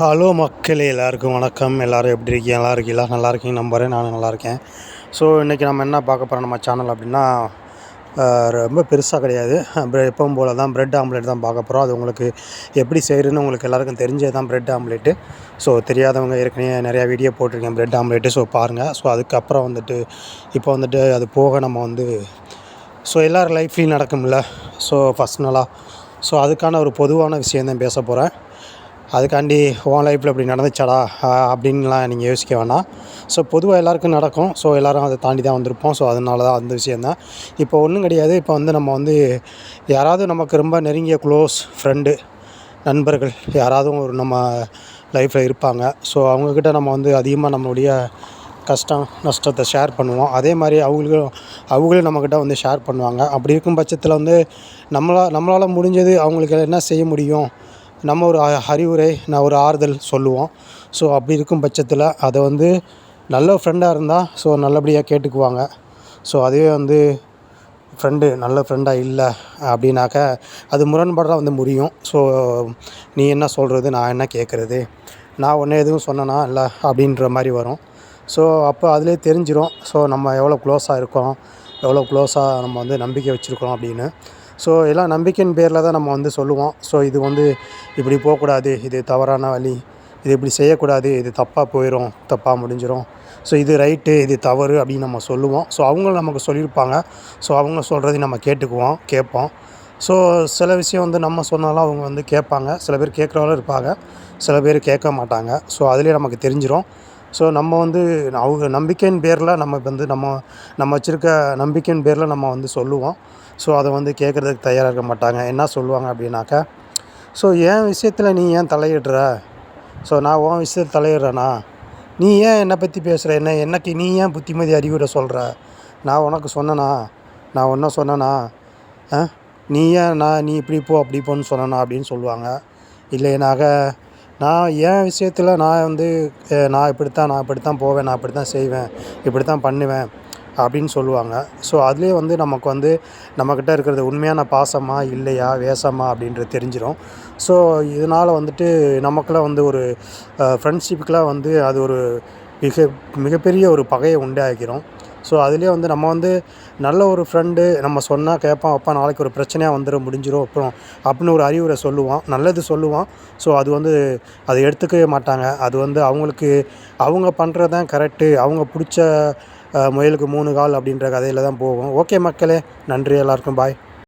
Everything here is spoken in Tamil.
ஹலோ மக்களே எல்லாருக்கும் வணக்கம். எல்லோரும் எப்படி இருக்கீங்க? நல்லா இருக்கீங்களா? நல்லா இருக்கீங்க நம்புறேன். நானும் நல்லா இருக்கேன். ஸோ இன்றைக்கி நம்ம என்ன பார்க்க போகிறோம் நம்ம சேனல் அப்படின்னா ரொம்ப பெருசாக கிடையாது. எப்பவும் போல் தான் பிரெட் ஆம்லேட் தான் பார்க்க போகிறோம் அது உங்களுக்கு எப்படி செய்கிறதுன்னு உங்களுக்கு எல்லாருக்கும் தெரிஞ்சது தான் பிரெட் ஆம்லேட்டு ஸோ தெரியாதவங்க ஏற்கனவே நிறையா வீடியோ போட்டிருக்கேன் பிரெட் ஆம்லேட்டு ஸோ பாருங்கள் ஸோ அதுக்கப்புறம் வந்துட்டு இப்போ வந்துட்டு அது போக நம்ம வந்து ஸோ எல்லோரும் லைஃப்லேயும் நடக்கும்ல. ஸோ பர்சனலாக ஸோ அதுக்கான ஒரு பொதுவான விஷயம் தான் பேச போகிறேன் அதுக்காண்டி உன் லைஃப்பில் இப்படி நடந்துச்சாடா அப்படின்லாம் நீங்கள் யோசிக்க வேணாம். ஸோ பொதுவாக எல்லாருக்கும் நடக்கும். ஸோ எல்லோரும் அதை தாண்டி தான் வந்திருப்போம். ஸோ அதனால தான் அந்த விஷயந்தான் இப்போ ஒன்றும் கிடையாது. இப்போ வந்து நம்ம வந்து யாராவது நமக்கு ரொம்ப நெருங்கிய க்ளோஸ் ஃப்ரெண்டு நண்பர்கள் யாராவது ஒரு நம்ம லைஃப்பில் இருப்பாங்க. ஸோ அவங்கக்கிட்ட நம்ம வந்து அதிகமாக நம்மளுடைய கஷ்டம் நஷ்டத்தை ஷேர் பண்ணுவோம். அதே மாதிரி அவங்களும் அவங்களும் நம்மக்கிட்ட வந்து ஷேர் பண்ணுவாங்க. அப்படி இருக்கும் பட்சத்தில் வந்து நம்மளால் நம்மளால் முடிஞ்சது அவங்களுக்கு என்ன செய்ய முடியும்? நம்ம ஒரு அ- அறிவுரை நான் ஒரு ஆறுதல் சொல்லுவோம். ஸோ அப்படி இருக்கும் பட்சத்தில் அதை வந்து நல்ல ஃப்ரெண்டாக இருந்தால் ஸோ நல்லபடியாக கேட்டுக்குவாங்க. ஸோ அதுவே வந்து ஃப்ரெண்டு நல்ல ஃப்ரெண்டாக இல்லை அப்படின்னாக்க அது முரண்பாடாக வந்து முடியும் ஸோ நீ என்ன சொல்கிறது நான் என்ன கேட்குறது நான் ஒன்றே எதுவும் சொன்னேனா இல்லை அப்படின்ற மாதிரி வரும். ஸோ அப்போ அதிலே தெரிஞ்சிடும் ஸோ நம்ம எவ்வளோ க்ளோஸாக இருக்கோம் எவ்வளோ க்ளோஸாக நம்ம வந்து நம்பிக்கை வச்சுருக்கோம் அப்படின்னு. ஸோ எல்லாம் நம்பிக்கையின் பேரில் தான் நம்ம வந்து சொல்லுவோம். ஸோ இது வந்து இப்படி போகக்கூடாது இது தவறான வழி. இது இப்படி செய்யக்கூடாது இது தப்பாக போயிடும் தப்பாக முடிஞ்சிடும் ஸோ இது ரைட்டு இது தவறு அப்படின்னு நம்ம சொல்லுவோம். ஸோ அவங்களும் நமக்கு சொல்லியிருப்பாங்க. ஸோ அவங்க சொல்கிறதையும் நம்ம கேட்டுக்குவோம் கேட்போம். ஸோ சில விஷயம் வந்து நம்ம சொன்னாலும் அவங்க வந்து கேட்பாங்க. சில பேர் கேட்குறவங்களும் இருப்பாங்க. சில பேர் கேட்க மாட்டாங்க. ஸோ அதுலேயே நமக்கு தெரிஞ்சிடும் ஸோ நம்ம வந்து அவங்க நம்பிக்கையின் பேரில் நம்ம வந்து நம்ம நம்ம வச்சுருக்க நம்பிக்கையின் பேரில் நம்ம வந்து சொல்லுவோம். ஸோ அதை வந்து கேட்குறதுக்கு தயாராக இருக்க மாட்டாங்க. என்ன சொல்லுவாங்க அப்படின்னாக்கா ஸோ என் விஷயத்தில் நீ ஏன் தலையிடுற? ஸோ நான் உன் விஷயத்தில் தலையிடுறேனா? நீ ஏன் என்னை பற்றி பேசுகிற என்ன எனக்கு நீ ஏன் புத்திமதி அறிவுரை சொல்கிற நான் உனக்கு சொன்னனா? நான் ஒன்றும் சொன்னனா? ஆ? நீ ஏன் நான் நீ இப்படி போ அப்படி போன்னு சொன்னனா? அப்படின்னு சொல்லுவாங்க. இல்லைனாக்க நான் என் விஷயத்தில் நான் வந்து நான் இப்படித்தான் நான் இப்படித்தான் போவேன் நான் இப்படி தான் செய்வேன் இப்படி தான் பண்ணுவேன் அப்படின்னு சொல்லுவாங்க. ஸோ அதுலேயே வந்து நமக்கு வந்து நம்மக்கிட்ட இருக்கிறது உண்மையான பாசமா இல்லையா வேஷமா அப்படின்றது தெரிஞ்சிடும் ஸோ இதனால் வந்துட்டு நமக்குலாம் வந்து ஒரு ஃப்ரெண்ட்ஷிப்புக்கெலாம் வந்து அது ஒரு மிக மிகப்பெரிய ஒரு பகையை உண்டாக்கிறோம் ஸோ அதுலேயே வந்து நம்ம வந்து நல்ல ஒரு ஃப்ரெண்டு நம்ம சொன்னால் கேட்பான் அப்பா நாளைக்கு ஒரு பிரச்சனையாக வந்துடும் முடிஞ்சிடும் அப்புறம் அப்படின்னு ஒரு அறிவுரை சொல்லுவான். நல்லது சொல்லுவான். ஸோ அது வந்து அதை எடுத்துக்கவே மாட்டாங்க. அது வந்து அவங்களுக்கு அவங்க பண்ணுறது தான் கரெக்டு அவங்க பிடிச்ச முயலுக்கு மூணு கால் அப்படின்ற கதையில் தான் போகும். ஓகே மக்களே நன்றி எல்லாருக்கும். பாய்